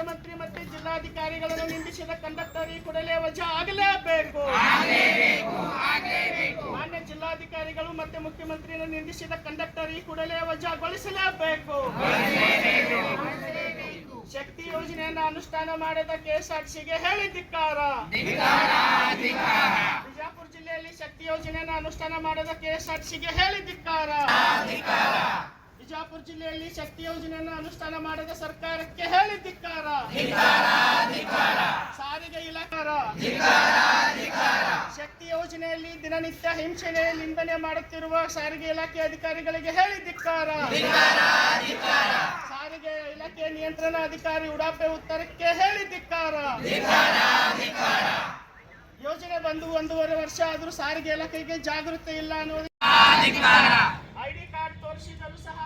ಮುಖ್ಯಮಂತ್ರಿ ಮತ್ತೆ ಜಿಲ್ಲಾಧಿಕಾರಿಗಳನ್ನು ನಿಂದಿಸಿದ ಕಂಡಕ್ಟರ್ ಈ ಕೂಡಲೇ ವಜಾ ಆಗಲೇಬೇಕು. ಮಾನ್ಯ ಜಿಲ್ಲಾಧಿಕಾರಿಗಳು ಮತ್ತೆ ಮುಖ್ಯಮಂತ್ರಿಯನ್ನು ನಿಂದಿಸಿದ ಕಂಡಕ್ಟರ್ ಈ ಕೂಡಲೇ ವಜಾಗೊಳಿಸಲೇಬೇಕು ಶಕ್ತಿ ಯೋಜನೆಯನ್ನು ಅನುಷ್ಠಾನ ಮಾಡಿದ ಕೆಎಸ್ಆರ್ಟಿಸಿಗೆ ಹೇಳಿ ಧಿಕ್ಕಾರ. ಬಿಜಾಪುರ ಜಿಲ್ಲೆಯಲ್ಲಿ ಶಕ್ತಿ ಯೋಜನೆಯನ್ನು ಅನುಷ್ಠಾನ ಮಾಡಿದ ಕೆಎಸ್ಆರ್ಟಿಸಿಗೆ ಹೇಳಿ ಧಿಕ್ಕಾರ. ಬಿಜಾಪುರ ಜಿಲ್ಲೆಯಲ್ಲಿ ಶಕ್ತಿ ಯೋಜನೆಯನ್ನು ಅನುಷ್ಠಾನ ಮಾಡದ ಸರ್ಕಾರಕ್ಕೆ ಹೇಳಿ ಧಿಕ್ಕಾರ. ಸಾರಿಗೆ ಇಲಾಖಾರ ಶಕ್ತಿ ಯೋಜನೆಯಲ್ಲಿ ದಿನನಿತ್ಯ ಹಿಂಸೆ ನಿಂದನೆ ಮಾಡುತ್ತಿರುವ ಸಾರಿಗೆ ಇಲಾಖೆ ಅಧಿಕಾರಿಗಳಿಗೆ ಹೇಳಿ ಧಿಕ್ಕಾರ. ಸಾರಿಗೆ ಇಲಾಖೆ ನಿಯಂತ್ರಣ ಅಧಿಕಾರಿ ಉಡಾಪೆ ಉತ್ತರಕ್ಕೆ ಹೇಳಿ ಧಿಕ್ಕಾರ. ಯೋಜನೆ ಬಂದು ಒಂದೂವರೆ ವರ್ಷ ಆದರೂ ಸಾರಿಗೆ ಇಲಾಖೆಗೆ ಜಾಗೃತಿ ಇಲ್ಲ ಅನ್ನೋದು ಐಡಿ ಕಾರ್ಡ್ ತೋರಿಸಿದರೂ ಸಹ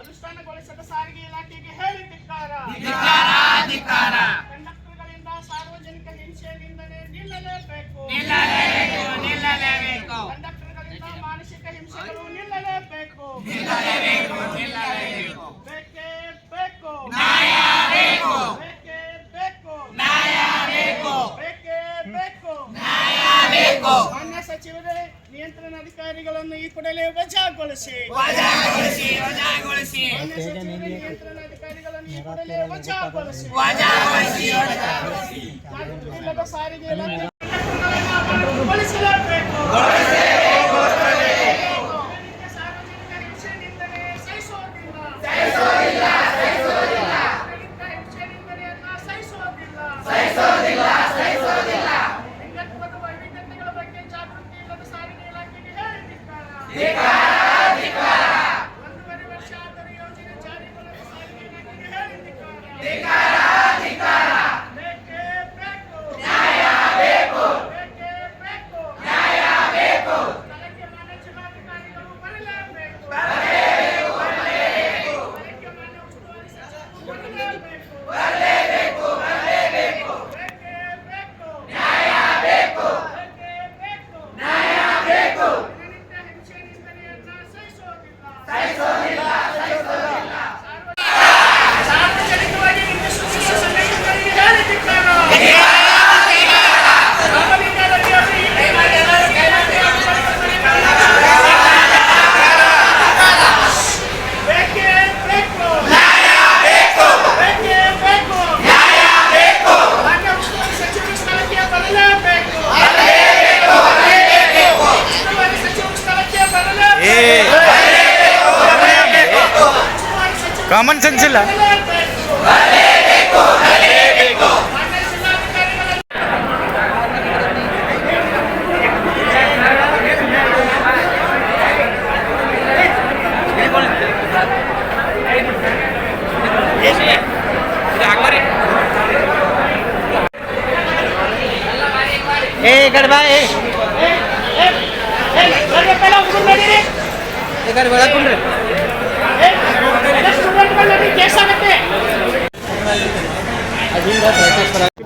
ಅನುಷ್ಠಾನಗೊಳಿಸದ ಸಾರಿಗೆ ಇಲಾಖೆಗೆ ಹೇಳಿ ಧಿಕ್ಕಾರ. ಕಂಡಕ್ಟರ್ಗಳಿಂದ ಸಾರ್ವಜನಿಕ ಹಿಂಸೆಯಿಂದಲೇ ನಿಲ್ಲಲೇಬೇಕು. ನಿಲ್ಲಲೇಬೇಕು ಕಂಡಕ್ಟರ್ಗಳಿಂದ ಮಾನಸಿಕ ಹಿಂಸೆಗಳು ನಿಲ್ಲಲೇಬೇಕು. ಬೇಕೇ ಬೇಕು. ಬೇಕೇ. ಬೇಕು ಬೇಕೇ. ಬೇಕು. ನ್ಯಾಯ ಸಚಿವರೇ ಅಧಿಕಾರಿಗಳನ್ನು ಈ ಕೂಡಲೇ ವಜಾಗೊಳಿಸಿ. ವಜಾಗೊಳಿಸಿ ವಜಾಗೊಳಿಸಿ. ನಿಯಂತ್ರಣ ಅಧಿಕಾರಿಗಳನ್ನು ಈ ಕೂಡಲೇ ವಜಾಗೊಳಿಸಿ. ವಜಾಗೊಳಿಸಿ ಸಾರಿಗೆ ಇಲಾಖೆ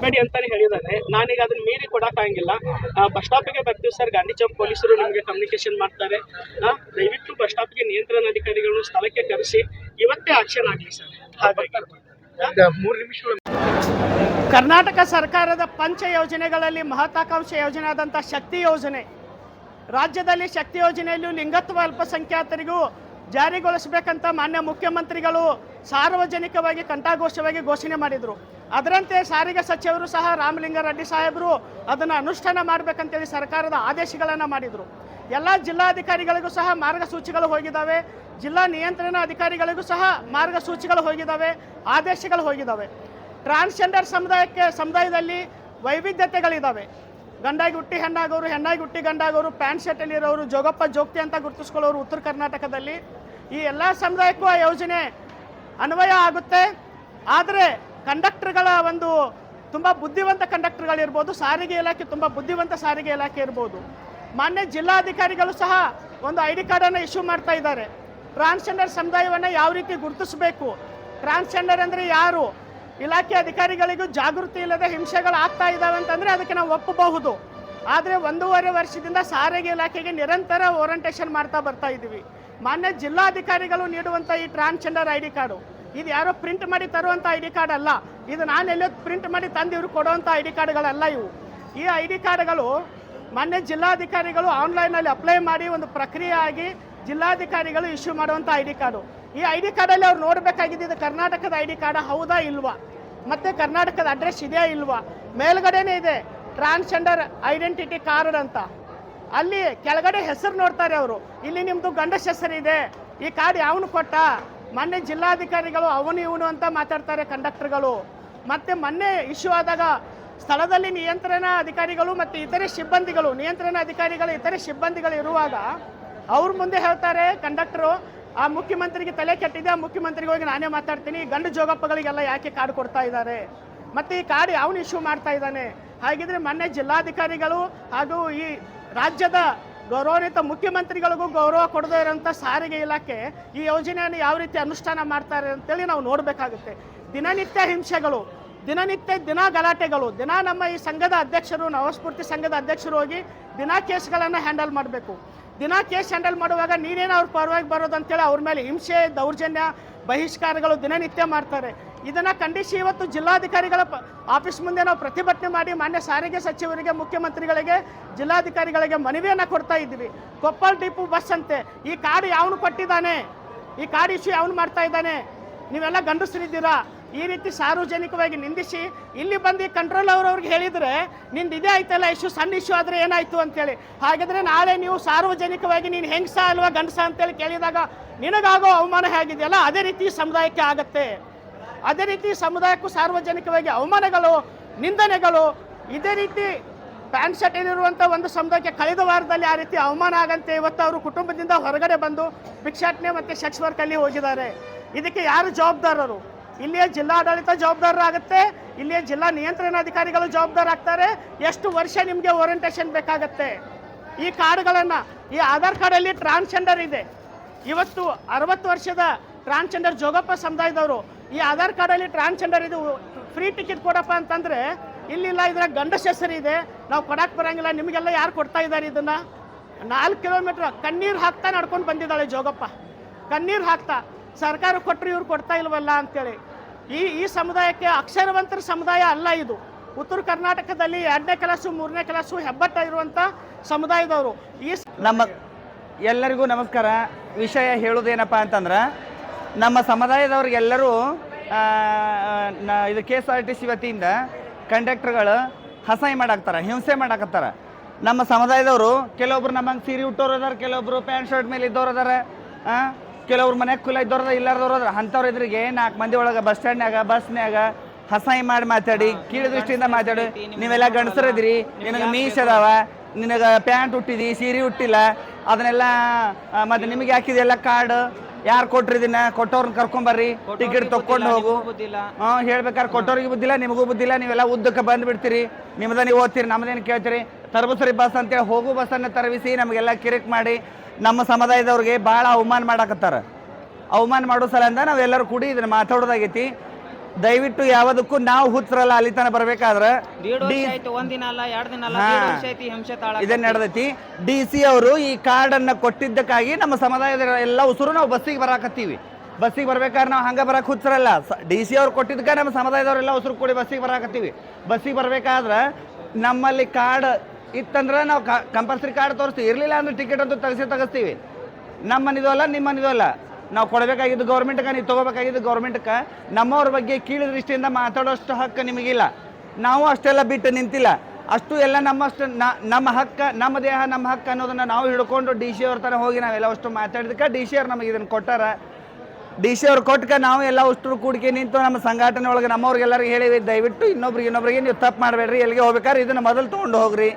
ಬೇಡಿ ಅಂತಾನೆ ಹೇಳಿದ್ದಾರೆ ನಾನೀಗ ಅದನ್ನ ಮೀರಿ ಕೊಡಕ್ಕಾಗಿಲ್ಲ ಬಸ್ ಸ್ಟಾಪಿಗೆ ಬರ್ತೀವಿ ಸರ್. ಗಾಂಧಿ ಚೌಕ್ ಪೊಲೀಸರು ನಿಮಗೆ ಕಮ್ಯುನಿಕೇಶನ್ ಮಾಡ್ತಾರೆ. ದಯವಿಟ್ಟು ಬಸ್ ಸ್ಟಾಪ್ಗೆ ನಿಯಂತ್ರಣ ಅಧಿಕಾರಿಗಳನ್ನು ಸ್ಥಳಕ್ಕೆ ಕರೆಸಿ. ಇವತ್ತೇ ಆಕ್ಷನ್ ಆಗಲಿ ಸರ್. ಮೂರು ನಿಮಿಷಗಳು ಕರ್ನಾಟಕ ಸರ್ಕಾರದ ಪಂಚ ಯೋಜನೆಗಳಲ್ಲಿ ಮಹತ್ವಾಕಾಂಕ್ಷೆ ಯೋಜನೆ ಆದಂಥ ಶಕ್ತಿ ಯೋಜನೆ. ರಾಜ್ಯದಲ್ಲಿ ಶಕ್ತಿ ಯೋಜನೆಯಲ್ಲೂ ಲಿಂಗತ್ವ ಅಲ್ಪಸಂಖ್ಯಾತರಿಗೂ ಜಾರಿಗೊಳಿಸಬೇಕಂತ ಮಾನ್ಯ ಮುಖ್ಯಮಂತ್ರಿಗಳು ಸಾರ್ವಜನಿಕವಾಗಿ ಕಂಠಾಘೋಷವಾಗಿ ಘೋಷಣೆ ಮಾಡಿದರು. ಅದರಂತೆ ಸಾರಿಗೆ ಸಚಿವರು ಸಹ ರಾಮಲಿಂಗಾರೆಡ್ಡಿ ಸಾಹೇಬರು ಅದನ್ನು ಅನುಷ್ಠಾನ ಮಾಡಬೇಕಂತೇಳಿ ಸರ್ಕಾರದ ಆದೇಶಗಳನ್ನು ಮಾಡಿದರು. ಎಲ್ಲ ಜಿಲ್ಲಾಧಿಕಾರಿಗಳಿಗೂ ಸಹ ಮಾರ್ಗಸೂಚಿಗಳು ಹೋಗಿದ್ದಾವೆ. ಜಿಲ್ಲಾ ನಿಯಂತ್ರಣ ಅಧಿಕಾರಿಗಳಿಗೂ ಸಹ ಮಾರ್ಗಸೂಚಿಗಳು ಹೋಗಿದ್ದಾವೆ, ಆದೇಶಗಳು ಹೋಗಿದ್ದಾವೆ. ಟ್ರಾನ್ಸ್ಜೆಂಡರ್ ಸಮುದಾಯಕ್ಕೆ, ಸಮುದಾಯದಲ್ಲಿ ವೈವಿಧ್ಯತೆಗಳಿದ್ದಾವೆ. ಗಂಡಾಗಿ ಹುಟ್ಟಿ ಹೆಣ್ಣಾಗೋರು ಹೆಣ್ಣಾಗಿ ಹುಟ್ಟಿ ಗಂಡಾಗೋರು, ಪ್ಯಾಂಟ್ ಶರ್ಟಲ್ಲಿರೋರು, ಜೋಗಪ್ಪ, ಜೋಗ್ತಿ ಅಂತ ಗುರುತಿಸ್ಕೊಳ್ಳೋರು ಉತ್ತರ ಕರ್ನಾಟಕದಲ್ಲಿ. ಈ ಎಲ್ಲ ಸಮುದಾಯಕ್ಕೂ ಆ ಯೋಜನೆ ಅನ್ವಯ ಆಗುತ್ತೆ. ಆದರೆ ಕಂಡಕ್ಟರ್ಗಳ ಒಂದು ತುಂಬ ಬುದ್ಧಿವಂತ ಕಂಡಕ್ಟರ್ಗಳಿರ್ಬೋದು, ಸಾರಿಗೆ ಇಲಾಖೆ ತುಂಬ ಬುದ್ಧಿವಂತ ಸಾರಿಗೆ ಇಲಾಖೆ ಇರ್ಬೋದು. ಮಾನ್ಯ ಜಿಲ್ಲಾಧಿಕಾರಿಗಳು ಸಹ ಒಂದು ಐ ಡಿ ಕಾರ್ಡನ್ನು ಇಶ್ಯೂ ಮಾಡ್ತಾ ಇದ್ದಾರೆ. ಟ್ರಾನ್ಸ್ಜೆಂಡರ್ ಸಮುದಾಯವನ್ನು ಯಾವ ರೀತಿ ಗುರುತಿಸಬೇಕು? ಟ್ರಾನ್ಸ್ಜೆಂಡರ್ ಅಂದರೆ ಯಾರು? ಇಲಾಖೆ ಅಧಿಕಾರಿಗಳಿಗೂ ಜಾಗೃತಿ ಇಲ್ಲದೆ ಹಿಂಸೆಗಳು ಆಗ್ತಾ ಇದ್ದಾವೆ ಅಂತಂದರೆ ಅದಕ್ಕೆ ನಾವು ಒಪ್ಪಬಹುದು. ಆದರೆ ಒಂದೂವರೆ ವರ್ಷದಿಂದ ಸಾರಿಗೆ ಇಲಾಖೆಗೆ ನಿರಂತರ ಓರಿಯಂಟೇಷನ್ ಮಾಡ್ತಾ ಬರ್ತಾ ಇದ್ದೀವಿ. ಮಾನ್ಯ ಜಿಲ್ಲಾಧಿಕಾರಿಗಳು ನೀಡುವಂಥ ಈ ಟ್ರಾನ್ಸ್ಜೆಂಡರ್ ಐ ಡಿ ಕಾರ್ಡು ಇದು ಯಾರೋ ಪ್ರಿಂಟ್ ಮಾಡಿ ತರುವಂಥ ಐ ಡಿ ಕಾರ್ಡ್ ಅಲ್ಲ. ಇದು ನಾನು ಎಲ್ಲೋ ಪ್ರಿಂಟ್ ಮಾಡಿ ತಂದು ಇವರು ಕೊಡುವಂಥ ಐ ಡಿ ಕಾರ್ಡ್ಗಳಲ್ಲ ಇವು. ಈ ಐ ಡಿ ಕಾರ್ಡ್ಗಳು ಮಾನ್ಯ ಜಿಲ್ಲಾಧಿಕಾರಿಗಳು ಆನ್ಲೈನಲ್ಲಿ ಅಪ್ಲೈ ಮಾಡಿ ಒಂದು ಪ್ರಕ್ರಿಯೆ ಆಗಿ ಜಿಲ್ಲಾಧಿಕಾರಿಗಳು ಇಶ್ಯೂ ಮಾಡುವಂಥ ಐ ಡಿ ಕಾರ್ಡು ಈ ಐ ಡಿ ಕಾರ್ಡಲ್ಲಿ ಅವ್ರು ನೋಡಬೇಕಾಗಿದ್ದು ಕರ್ನಾಟಕದ ಐ ಡಿ ಕಾರ್ಡ್ ಹೌದಾ ಇಲ್ವಾ? ಮತ್ತೆ ಕರ್ನಾಟಕದ ಅಡ್ರೆಸ್ ಇದೆಯಾ ಇಲ್ವಾ? ಮೇಲ್ಗಡೆನೇ ಇದೆ ಟ್ರಾನ್ಸ್ಜೆಂಡರ್ ಐಡೆಂಟಿಟಿ ಕಾರ್ಡ್ ಅಂತ. ಅಲ್ಲಿ ಕೆಳಗಡೆ ಹೆಸರು ನೋಡ್ತಾರೆ ಅವರು. ಇಲ್ಲಿ ನಿಮ್ಮದು ಗಂಡಸ ಹೆಸರಿದೆ ಈ ಕಾರ್ಡ್ ಯಾವನು ಕೊಟ್ಟ? ಮೊನ್ನೆ ಜಿಲ್ಲಾಧಿಕಾರಿಗಳು ಅವನು ಇವನು ಅಂತ ಮಾತಾಡ್ತಾರೆ ಕಂಡಕ್ಟರ್ಗಳು. ಮತ್ತೆ ಮೊನ್ನೆ ಇಶ್ಯೂ ಆದಾಗ ಸ್ಥಳದಲ್ಲಿ ನಿಯಂತ್ರಣ ಅಧಿಕಾರಿಗಳು ಮತ್ತು ಇತರೆ ಸಿಬ್ಬಂದಿಗಳು, ನಿಯಂತ್ರಣ ಅಧಿಕಾರಿಗಳು, ಇತರೆ ಸಿಬ್ಬಂದಿಗಳು ಇರುವಾಗ ಅವ್ರ ಮುಂದೆ ಹೇಳ್ತಾರೆ ಕಂಡಕ್ಟರು ಆ ಮುಖ್ಯಮಂತ್ರಿಗೆ ತಲೆ ಕೆಟ್ಟಿದೆ, ಆ ಮುಖ್ಯಮಂತ್ರಿಗೆ ಹೋಗಿ ನಾನೇ ಮಾತಾಡ್ತೀನಿ. ಗಂಡು ಜೋಗಪ್ಪಗಳಿಗೆಲ್ಲ ಯಾಕೆ ಕಾರ್ಡ್ ಕೊಡ್ತಾ ಇದ್ದಾರೆ? ಮತ್ತೆ ಈ ಕಾರ್ಡ್ ಯಾವನು ಇಶ್ಯೂ ಮಾಡ್ತಾ ಇದ್ದಾನೆ? ಹಾಗಿದ್ರೆ ಮೊನ್ನೆ ಜಿಲ್ಲಾಧಿಕಾರಿಗಳು ಹಾಗೂ ಈ ರಾಜ್ಯದ ಗೌರವಾನ್ವಿತ ಮುಖ್ಯಮಂತ್ರಿಗಳಿಗೂ ಗೌರವ ಕೊಡದೇ ಇರೋಂಥ ಸಾರಿಗೆ ಇಲಾಖೆ ಈ ಯೋಜನೆಯನ್ನು ಯಾವ ರೀತಿ ಅನುಷ್ಠಾನ ಮಾಡ್ತಾರೆ ಅಂತೇಳಿ ನಾವು ನೋಡಬೇಕಾಗುತ್ತೆ. ದಿನನಿತ್ಯ ಹಿಂಸೆಗಳು, ದಿನನಿತ್ಯ ದಿನ ಗಲಾಟೆಗಳು, ದಿನ ನಮ್ಮ ಈ ಸಂಘದ ಅಧ್ಯಕ್ಷರು, ನವಸ್ಫೂರ್ತಿ ಸಂಘದ ಅಧ್ಯಕ್ಷರು ಹೋಗಿ ದಿನ ಕೇಸ್ಗಳನ್ನು ಹ್ಯಾಂಡಲ್ ಮಾಡಬೇಕು. ದಿನ ಕೇಸ್ ಹ್ಯಾಂಡಲ್ ಮಾಡುವಾಗ ನೀನೇನು ಅವ್ರ ಪರವಾಗಿ ಬರೋದು ಅಂತೇಳಿ ಅವ್ರ ಮೇಲೆ ಹಿಂಸೆ, ದೌರ್ಜನ್ಯ, ಬಹಿಷ್ಕಾರಗಳು ದಿನನಿತ್ಯ ಮಾಡ್ತಾರೆ. ಇದನ್ನು ಖಂಡಿಸಿ ಇವತ್ತು ಜಿಲ್ಲಾಧಿಕಾರಿಗಳ ಆಫೀಸ್ ಮುಂದೆ ನಾವು ಪ್ರತಿಭಟನೆ ಮಾಡಿ ಮಾನ್ಯ ಸಾರಿಗೆ ಸಚಿವರಿಗೆ, ಮುಖ್ಯಮಂತ್ರಿಗಳಿಗೆ, ಜಿಲ್ಲಾಧಿಕಾರಿಗಳಿಗೆ ಮನವಿಯನ್ನು ಕೊಡ್ತಾ ಇದ್ದೀವಿ. ಕೊಪ್ಪಳ ಡಿಪು ಬಸ್ ಅಂತೆ. ಈ ಕಾರ್ಡ್ ಯಾವನು ಕೊಟ್ಟಿದ್ದಾನೆ? ಈ ಕಾರ್ಡ್ ಇಶ್ಯೂ ಯಾವನು ಮಾಡ್ತಾ ಇದ್ದಾನೆ? ನೀವೆಲ್ಲ ಗಂಡಸರಿದ್ದೀರಾ? ಈ ರೀತಿ ಸಾರ್ವಜನಿಕವಾಗಿ ನಿಂದಿಸಿ ಇಲ್ಲಿ ಬಂದು ಕಂಟ್ರೋಲ್ ಅವ್ರವ್ರಿಗೆ ಹೇಳಿದರೆ ನಿಂದು ಇದೇ ಆಯ್ತಲ್ಲ ಇಶ್ಯೂ ಸಣ್ಣ ಇಶ್ಯೂ ಆದರೆ ಏನಾಯಿತು ಅಂತೇಳಿ. ಹಾಗಾದರೆ ನಾಳೆ ನೀವು ಸಾರ್ವಜನಿಕವಾಗಿ ನೀನು ಹೆಂಗಸ ಅಲ್ವಾ ಗಂಡಸ ಅಂತೇಳಿ ಕೇಳಿದಾಗ ನಿನಗಾಗೋ ಅವಮಾನ ಹೇಗಿದೆಯಲ್ಲ, ಅದೇ ರೀತಿ ಸಮುದಾಯಕ್ಕೆ ಆಗತ್ತೆ. ಅದೇ ರೀತಿ ಸಮುದಾಯಕ್ಕೂ ಸಾರ್ವಜನಿಕವಾಗಿ ಅವಮಾನಗಳು, ನಿಂದನೆಗಳು, ಇದೇ ರೀತಿ ಪ್ಯಾಂಟ್ ಶರ್ಟ್ ಏನಿರುವಂಥ ಒಂದು ಸಮುದಾಯಕ್ಕೆ ಕಳೆದ ವಾರದಲ್ಲಿ ಆ ರೀತಿ ಅವಮಾನ ಆಗಂತೆ ಇವತ್ತು ಅವರು ಕುಟುಂಬದಿಂದ ಹೊರಗಡೆ ಬಂದು ಭಿಕ್ಷಾಟನೆ ಮತ್ತು ಸೆಕ್ಸ್ ವರ್ಕಲ್ಲಿ ಹೋಗಿದ್ದಾರೆ. ಇದಕ್ಕೆ ಯಾರು ಜವಾಬ್ದಾರರು? ಇಲ್ಲಿಯ ಜಿಲ್ಲಾಡಳಿತ ಜವಾಬ್ದಾರರಾಗುತ್ತೆ. ಇಲ್ಲಿಯ ಜಿಲ್ಲಾ ನಿಯಂತ್ರಣಾಧಿಕಾರಿಗಳು ಜವಾಬ್ದಾರ ಆಗ್ತಾರೆ ಎಷ್ಟು ವರ್ಷ ನಿಮಗೆ ಓರಿಯಂಟೇಷನ್ ಬೇಕಾಗತ್ತೆ? ಈ ಕಾರ್ಡ್ಗಳನ್ನು, ಈ ಆಧಾರ್ ಕಾರ್ಡಲ್ಲಿ ಟ್ರಾನ್ಸ್ಜೆಂಡರ್ ಇದೆ. ಇವತ್ತು ಅರವತ್ತು ವರ್ಷದ ಟ್ರಾನ್ಸ್ಜೆಂಡರ್ ಜೋಗಪ್ಪ ಸಮುದಾಯದವರು, ಈ ಆಧಾರ್ ಕಾರ್ಡಲ್ಲಿ ಟ್ರಾನ್ಸ್ಜೆಂಡರ್ ಇದು ಫ್ರೀ ಟಿಕೆಟ್ ಕೊಡಪ್ಪ ಅಂತಂದರೆ, ಇಲ್ಲಿಲ್ಲ ಇದ್ರ ಗಂಡಸ ಹೆಸರು ಇದೆ. ನಾವು ಕೊಡಕ್ಕೆ ಬರಂಗಿಲ್ಲ. ನಿಮಗೆಲ್ಲ ಯಾರು ಕೊಡ್ತಾ ಇದ್ದಾರೆ ಇದನ್ನು? ನಾಲ್ಕು ಕಿಲೋಮೀಟ್ರ್ ಕಣ್ಣೀರು ಹಾಕ್ತಾ ನಡ್ಕೊಂಡು ಬಂದಿದ್ದಾಳೆ ಜೋಗಪ್ಪ. ಕಣ್ಣೀರು ಹಾಕ್ತಾ. ಸರ್ಕಾರ ಕೊಟ್ಟರು ಇವ್ರು ಕೊಡ್ತಾ ಇಲ್ವಲ್ಲ ಅಂತೇಳಿ. ಈ ಈ ಸಮುದಾಯಕ್ಕೆ ಅಕ್ಷರವಂತರ ಸಮುದಾಯ ಅಲ್ಲ ಇದು. ಉತ್ತರ ಕರ್ನಾಟಕದಲ್ಲಿ ಎರಡನೇ ಕ್ಲಾಸು, ಮೂರನೇ ಕ್ಲಾಸು ಹೆಬ್ಬಟ್ಟ ಇರುವಂಥ ಸಮುದಾಯದವರು. ಈ ನಮ್ಮ ಎಲ್ಲರಿಗೂ ನಮಸ್ಕಾರ. ವಿಷಯ ಹೇಳೋದೇನಪ್ಪ ಅಂತಂದ್ರೆ, ನಮ್ಮ ಸಮುದಾಯದವ್ರಿಗೆಲ್ಲರೂ ಇದು K S R T C ವತಿಯಿಂದ ಕಂಡಕ್ಟರ್ಗಳು ಹಸಾಯಿ ಮಾಡಾಕ್ತಾರೆ, ಹಿಂಸೆ ಮಾಡಾಕತ್ತಾರ. ನಮ್ಮ ಸಮುದಾಯದವರು, ಕೆಲವೊಬ್ರು ನಮ್ಮಂಗೆ ಸೀರೆ ಉಟ್ಟೋರು ಅದಾರ, ಕೆಲವೊಬ್ರು ಪ್ಯಾಂಟ್ ಶರ್ಟ್ ಮೇಲೆ ಇದ್ದವ್ರು ಅದಾರ ಕೆಲವ್ರು ಮನೆ ಕುಲ ಇದ್ದವ್ರದ ಇಲ್ಲಾರ್ದವ್ರ ಅಂಥವ್ರ ಎದುರಿಗೆ ನಾಲ್ಕು ಮಂದಿ ಒಳಗೆ ಬಸ್ ಸ್ಟ್ಯಾಂಡ್ನಾಗ ಬಸ್ನ್ಯಾಗ ಹಸಾಯಿ ಮಾಡಿ ಮಾತಾಡಿ ಕೀಳು ದೃಷ್ಟಿಯಿಂದ ಮಾತಾಡಿ. ನೀವೆಲ್ಲ ಗಂಡಸರದಿರಿ ನಿನಗೆ ಮೀಸ್ ಅದಾವ ನಿನಗೆ ಪ್ಯಾಂಟ್ ಹುಟ್ಟಿದಿ ಸೀರೆ ಹುಟ್ಟಿಲ್ಲ ಅದನ್ನೆಲ್ಲ ಮತ್ತೆ ನಿಮಗೆ ಹಾಕಿದೆಲ್ಲ ಕಾರ್ಡ್ ಯಾರು ಕೊಟ್ರಿ ಇದನ್ನ? ಕೊಟ್ಟವ್ರನ್ನ ಕರ್ಕೊಂಬರ್ರಿ ಟಿಕೆಟ್ ತಕೊಂಡು ಹೋಗು. ಹಾಂ ಹೇಳ್ಬೇಕಾದ್ರೆ ಕೊಟ್ಟವ್ರಿಗೆ ಬುದ್ಧಿಲ್ಲ ನಿಮಗೂ ಬುದ್ಧಿಲ್ಲ ನೀವೆಲ್ಲ ಉದ್ದಕ್ಕೆ ಬಂದ್ಬಿಡ್ತೀರಿ. ನಿಮ್ದ ನೀವು ಓದ್ತೀರಿ ನಮ್ದೇನು ಕೇಳ್ತೀರಿ? ತರಬಸರಿ ಬಸ್ ಅಂತೇಳಿ ಹೋಗು ಬಸ್ಸನ್ನು ತರವಿಸಿ ನಮಗೆಲ್ಲ ಕಿರಿಕ್ ಮಾಡಿ ನಮ್ಮ ಸಮುದಾಯದವ್ರಿಗೆ ಭಾಳ ಅವಮಾನ ಮಾಡಾಕತ್ತಾರ. ಅವಮಾನ ಮಾಡೋ ಸಲಂದ ನಾವೆಲ್ಲರೂ ಕೂಡಿ ಇದನ್ನ ಮಾತಾಡೋದಾಗೈತಿ. ದಯವಿಟ್ಟು ಯಾವುದಕ್ಕೂ ನಾವು ಹುಚ್ಚರಲ್ಲ ಅಲ್ಲಿ ತನಕ ಬರ್ಬೇಕಾದ್ರೆ ಇದನ್ನ ನಡೆದೈತಿ. ಡಿ ಸಿ ಅವರು ಈ ಕಾರ್ಡ್ ಅನ್ನ ಕೊಟ್ಟಿದ್ದಕ್ಕಾಗಿ ನಮ್ಮ ಸಮುದಾಯದ ಎಲ್ಲ ಉಸಿರು ನಾವು ಬಸ್ಸಿಗೆ ಬರಾಕತ್ತೀವಿ. ಬಸ್ಸಿಗೆ ಬರ್ಬೇಕಾದ್ರೆ ನಾವು ಹಂಗ ಬರಕ್ ಹುಚ್ಚರಲ್ಲ. ಡಿ ಸಿ ಅವ್ರು ಕೊಟ್ಟಿದ್ದಕ್ಕೆ ನಮ್ಮ ಸಮುದಾಯದವರೆಲ್ಲ ಉಸಿರು ಕೂಡಿ ಬಸ್ಸಿಗೆ ಬರಾಕತ್ತೀವಿ. ಬಸ್ಸಿಗೆ ಬರ್ಬೇಕಾದ್ರೆ ನಮ್ಮಲ್ಲಿ ಕಾರ್ಡ್ ಇತ್ತಂದ್ರೆ ನಾವು ಕಂಪಲ್ಸರಿ ಕಾರ್ಡ್ ತೋರಿಸ್ತೀವಿ. ಇರಲಿಲ್ಲ ಅಂದ್ರೆ ಟಿಕೆಟ್ ಅಂತೂ ತೆಗೆಸಿ ತಗಸ್ತೀವಿ. ನಮ್ಮ ಮನಿದು ಅಲ್ಲ ನಿಮ್ಮ ಮನಿದು ಅಲ್ಲ. ನಾವು ಕೊಡಬೇಕಾಗಿದ್ದು ಗೌರ್ಮೆಂಟ್ಗೆ ನೀವು ತೊಗೋಬೇಕಾಗಿದ್ದು ಗೌರ್ಮೆಂಟ್ಗೆ ನಮ್ಮವ್ರ ಬಗ್ಗೆ ಕೀಳು ದೃಷ್ಟಿಯಿಂದ ಮಾತಾಡೋಷ್ಟು ಹಕ್ಕು ನಿಮಗಿಲ್ಲ. ನಾವು ಅಷ್ಟೆಲ್ಲ ಬಿಟ್ಟು ನಿಂತಿಲ್ಲ. ಅಷ್ಟು ಎಲ್ಲ ನಮ್ಮಷ್ಟು ನಮ್ಮ ಹಕ್ಕ, ನಮ್ಮ ದೇಹ, ನಮ್ಮ ಹಕ್ಕು ಅನ್ನೋದನ್ನು ನಾವು ಹಿಡ್ಕೊಂಡು ಡಿ ಸಿ ಅವ್ರ ಥರ ಹೋಗಿ ನಾವೆಲ್ಲ ಅಷ್ಟು ಮಾತಾಡಿದಕ್ಕೆ ಡಿ ಸಿ ಅವ್ರು ನಮಗೆ ಇದನ್ನು ಕೊಟ್ಟಾರ. ಡಿ ಸಿ ಅವ್ರು ಕೊಟ್ಕ ನಾವು ಎಲ್ಲ ಅಷ್ಟು ಕೂಡಿಕೆ ನಿಂತು ನಮ್ಮ ಸಂಘಟನೆ ಒಳಗೆ ನಮ್ಮವ್ರಿಗೆಲ್ಲರಿಗೆ ಹೇಳಿವಿ ದಯವಿಟ್ಟು ಇನ್ನೊಬ್ರಿಗೆ ಇನ್ನೊಬ್ರಿಗೆ ನೀವು ತಪ್ಪು ಮಾಡಬೇಡ್ರಿ, ಎಲ್ಲಿಗೆ ಹೋಗ್ಬೇಕಾದ್ರೆ ಇದನ್ನು ಮೊದಲು ತೊಗೊಂಡು ಹೋಗ್ರಿ.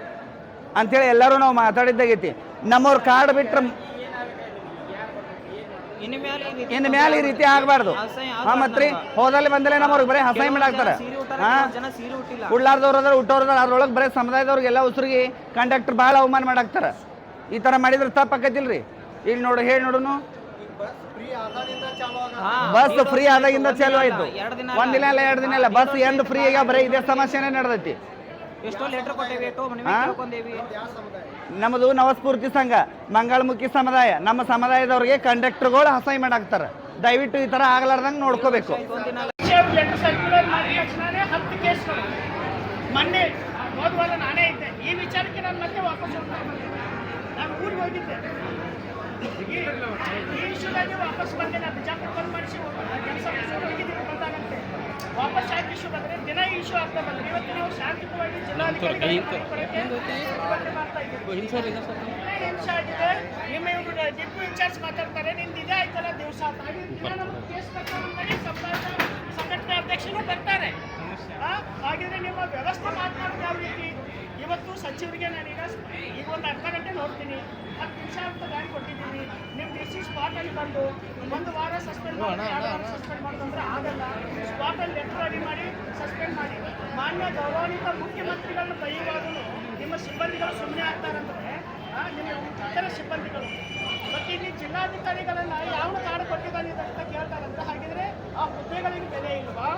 ಅಂಥೇಳಿ ಎಲ್ಲರೂ ನಾವು ಮಾತಾಡಿದ್ದಾಗೈತಿ. ನಮ್ಮವ್ರ ಕಾರ್ಡ್ ಬಿಟ್ರೆ ಇನ್ನು ಮೇಲೆ ಈ ರೀತಿ ಇನ್ನು ಮ್ಯಾಲೆ ಈ ರೀತಿ ಆಗಬಾರ್ದು. ಹಾ ಮತ್ರಿ ಹೋದಲ್ಲಿ ಬಂದಲೇ ನಮ್ಮವ್ರಿಗೆ ಬರೀ ಅಸೈನ್ಮೆಂಟ್ ಆಗ್ತಾರೆ ಹಾ? ಉಳ್ಳಾರ್ದವ್ರು ಅದ್ರ ಹುಟ್ಟೋರ್ದಾರ ಅದ್ರೊಳಗೆ ಬರೀ ಸಮುದಾಯದವ್ರಿಗೆಲ್ಲ ಉಸಿರಿಗೆ ಕಂಡಕ್ಟರ್ ಭಾಳ ಅವಮಾನ ಮಾಡಾಕ್ತಾರ. ಈ ಥರ ಮಾಡಿದ್ರೆ ತಪ್ಪು ಆಕತಿಲ್ರಿ ಇಲ್ಲಿ ನೋಡು ಹೇಳಿ ನೋಡುನು. ಬಸ್ ಫ್ರೀ ಆದಾಗಿಂದ ಚಾಲು ಆಯ್ತು. ಒಂದಿನ ಅಲ್ಲ. ಎರಡು ದಿನ ಅಲ್ಲ. ಬಸ್ ಎಂದು ಫ್ರೀ ಆಗ ಬರೀ ಇದೇ ಸಮಸ್ಯೆನೇ ನಡೆದೈತಿ. ನಮ್ಮದು ನವಸ್ಫೂರ್ತಿ ಸಂಘ ಮಂಗಳಮುಖಿ ಸಮುದಾಯ. ನಮ್ಮ ಸಮುದಾಯದವ್ರಿಗೆ ಕಂಡಕ್ಟರ್ಗಳು ಅಸೈನ್ಮೆಂಟ್ ಆಗ್ತಾರೆ ದಯವಿಟ್ಟು ಈ ತರ ಆಗ್ಲಾರ್ದಂಗೆ ನೋಡ್ಕೋಬೇಕು. ಮೊನ್ನೆ ನಾನೇ ಇದ್ದೆ. ಈ ವಿಚಾರಕ್ಕೆ ನಾನು ಮತ್ತೆ ವಾಪಸ್ ಹೋಗ್ತಾ ನಾನು ಊರಿಗೆ ಹೋಗಿದ್ದೆ. ಈ ವಾಪಸ್ ಬಂದೆ. ನಾನು ಬಿಜಾಪುರ ಬಂದ್ ಮಾಡಿಸಿ ಕೆಲಸ ಹೋಗಿದ್ದೀನಿ. ವಾಪಸ್ ಯಾಕೆ ಇಶ್ಯೂ ಬಂದರೆ ದಿನ ಇಶ್ಯೂ ಆಗ್ತಾ ಬಂದ್ರೆ. ಇವತ್ತು ನೀವು ಶಾಂತಿಯುತವಾಗಿ ಏನ್ ಹಿಂಸೆ ಆಗಿದೆ. ನಿಮ್ಮ ಇವರು ಡಿಪೋ ಇನ್ಚಾರ್ಜ್ ಮಾತಾಡ್ತಾರೆ. ನಿಮ್ದು ಇದೇ ಆಯ್ತಲ್ಲ ದಿವಸ ದಿನ ನಮ್ಗೆ ಕೇಸ್ ಮಾಡಿ ಸಂಘಟನೆ ಅಧ್ಯಕ್ಷರು ಬರ್ತಾರೆ. ಹಾಗಿದ್ರೆ ನಿಮ್ಮ ವ್ಯವಸ್ಥೆ ಮಾತನಾಡೋದು ಯಾವ ರೀತಿ? ಇವತ್ತು ಸಚಿವರಿಗೆ ನಾನೀಗ ಈಗ ಒಂದು ಅರ್ಧ ಗಂಟೆ ನೋಡ್ತೀನಿ. ಹತ್ತು ನಿಮಿಷ ಅಂತ ಗಾಡಿ ಕೊಟ್ಟಿದ್ದೀನಿ. ನಿಮ್ಮ ಡಿ ಸಿ ಸ್ಪಾಟಲ್ಲಿ ಬಂದು ಒಂದು ವಾರ ಸಸ್ಪೆಂಡ್ ಮಾಡಿ ಸಸ್ಪೆಂಡ್ ಮಾಡೋದಂದ್ರೆ ಆಗಲ್ಲ. ಸ್ಪಾಟಲ್ಲಿ ಲೆಟರ್ ರೆಡಿ ಮಾಡಿ ಸಸ್ಪೆಂಡ್ ಮಾಡಿ. ಮಾನ್ಯ ಗೌರವಾನ್ವಿತ ಮುಖ್ಯಮಂತ್ರಿಗಳನ್ನ ಬೈಯುವಾಗಲೂ ನಿಮ್ಮ ಸಿಬ್ಬಂದಿಗಳು ಸುಮ್ಮನೆ ಆಗ್ತಾರಂದ್ರೆ ನಿಮ್ಮ ಇತರ ಸಿಬ್ಬಂದಿಗಳು. ಮತ್ತು ಇಲ್ಲಿ ಜಿಲ್ಲಾಧಿಕಾರಿಗಳನ್ನ ಯಾವ ಕಾರಣ ಕೊಟ್ಟಿದ್ದಾನೆ ಅಂತ ಕೇಳ್ತಾರಂದ್ರೆ, ಹಾಗಿದ್ರೆ ಆ ಹುದ್ದೆಗಳಿಗೆ ಬೆಲೆ ಇಲ್ವಾ?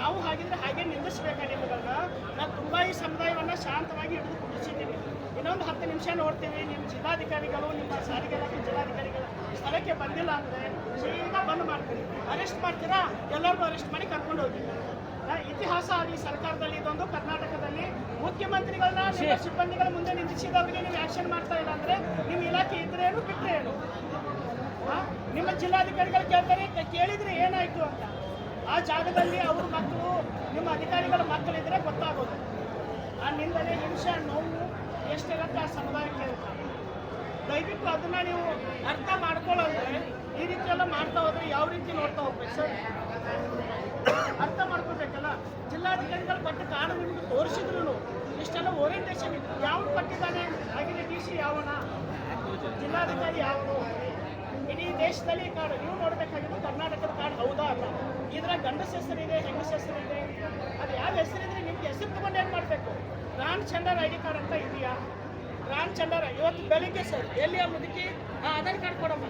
ನಾವು ಹಾಗಿದ್ರೆ ಹಾಗೆ ನಿಲ್ಲಿಸ್ಬೇಕಾ ನಾವು ತುಂಬ ಈ ಸಮುದಾಯವನ್ನು ಶಾಂತವಾಗಿ ಹಿಡಿದು ಕುಡಿಸಿದ್ದೀವಿ ಇನ್ನೊಂದು ಹತ್ತು ನಿಮಿಷ ನೋಡ್ತೀವಿ ನಿಮ್ಮ ಜಿಲ್ಲಾಧಿಕಾರಿಗಳು ನಿಮ್ಮ ಸಾರಿಗೆ ಇಲಾಖೆ ಜಿಲ್ಲಾಧಿಕಾರಿಗಳು ಸ್ಥಳಕ್ಕೆ ಬಂದಿಲ್ಲ ಅಂದರೆ ಸೀದಾ ಬಂದ್ ಮಾಡ್ತೀರಿ. ಅರೆಸ್ಟ್ ಮಾಡ್ತೀರಾ? ಎಲ್ಲರಿಗೂ ಅರೆಸ್ಟ್ ಮಾಡಿ ಕರ್ಕೊಂಡು ಹೋಗಿ. ಇತಿಹಾಸ ಈ ಸರ್ಕಾರದಲ್ಲಿ ಇದೊಂದು ಕರ್ನಾಟಕದಲ್ಲಿ ಮುಖ್ಯಮಂತ್ರಿಗಳನ್ನ ಸಿಬ್ಬಂದಿಗಳ ಮುಂದೆ ನಿಂದಿಸಿದವರಿಗೆ ನೀವು ಆಕ್ಷನ್ ಮಾಡ್ತಾ ಇಲ್ಲ ಅಂದ್ರೆ ನಿಮ್ಮ ಇಲಾಖೆ ಇದ್ರೆ ಏನು ಬಿಟ್ಟರೆ ಏನು? ನಿಮ್ಮ ಜಿಲ್ಲಾಧಿಕಾರಿಗಳು ಕೇಳ್ತಾರೆ ಕೇಳಿದರೆ ಕೇಳಿದ್ರೆ ಏನಾಯ್ತು ಅಂತ. ಆ ಜಾಗದಲ್ಲಿ ಅವ್ರ ಮಕ್ಕಳು ನಿಮ್ಮ ಅಧಿಕಾರಿಗಳ ಮಕ್ಕಳಿದ್ರೆ ಗೊತ್ತಾಗೋದು. ಆ ನಿಂದನೆ ಹಿಂಸೆ ನೋವು ಎಷ್ಟಿರುತ್ತೆ ಆ ಸಮುದಾಯಕ್ಕೆ ದಯವಿಟ್ಟು ಅದನ್ನ ನೀವು ಅರ್ಥ ಮಾಡ್ಕೊಳ್ಳೋದ್ರೆ ಈ ರೀತಿ ಎಲ್ಲ ಮಾಡ್ತಾ ಹೋದ್ರೆ ಯಾವ ರೀತಿ ನೋಡ್ತಾ ಹೋಗ್ಬೇಕು ಸರ್? ಅರ್ಥ ಮಾಡ್ಕೋಬೇಕಲ್ಲ ಜಿಲ್ಲಾಧಿಕಾರಿಗಳು ಪಟ್ಟ ಕಾರಣ ನಿಮ್ಗೆ ತೋರಿಸಿದ್ರು ಇಷ್ಟೆಲ್ಲ ಓರಿಯಂಟೇಷನ್ ಯಾವ ಪಟ್ಟಿದ್ದಾನೆ? ಆಗಿನ ಡಿ ಸಿ ಯಾವನ? ಜಿಲ್ಲಾಧಿಕಾರಿ ಯಾವನು ಇಡೀ ದೇಶದಲ್ಲಿ ಕಾರ್ಡ್ ನೀವು ನೋಡ್ಬೇಕಾಗಿದ್ದು ಕರ್ನಾಟಕದ ಕಾರ್ಡ್ ಹೌದಾ ಅಲ್ಲ? ಇದ್ರ ಗಂಡಸ ಹೆಸರಿದೆ ಹೆಂಗಸ ಹೆಸರಿದೆ ಅದು ಯಾವ ಹೆಸರಿದ್ರೆ ನಿಮ್ಗೆ ಹೆಸರು ತಗೊಂಡು ಏನು ಮಾಡಬೇಕು? ರಾಮಚಂದ್ರ ಐ ಡಿ ಕಾರ್ಡ್ ಅಂತ ಇದೆಯಾ? ರಾಮಚಂದ್ರ, ಇವತ್ತು ಬೆಳಿಗ್ಗೆ ಸರ್ ಎಲ್ಲಿಯ ಮುದುಕಿ? ಆ ಆಧಾರ್ ಕಾರ್ಡ್ ಕೊಡಮ್ಮ.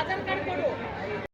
ಆಧಾರ್ ಕಾರ್ಡ್ ಕೊಡು.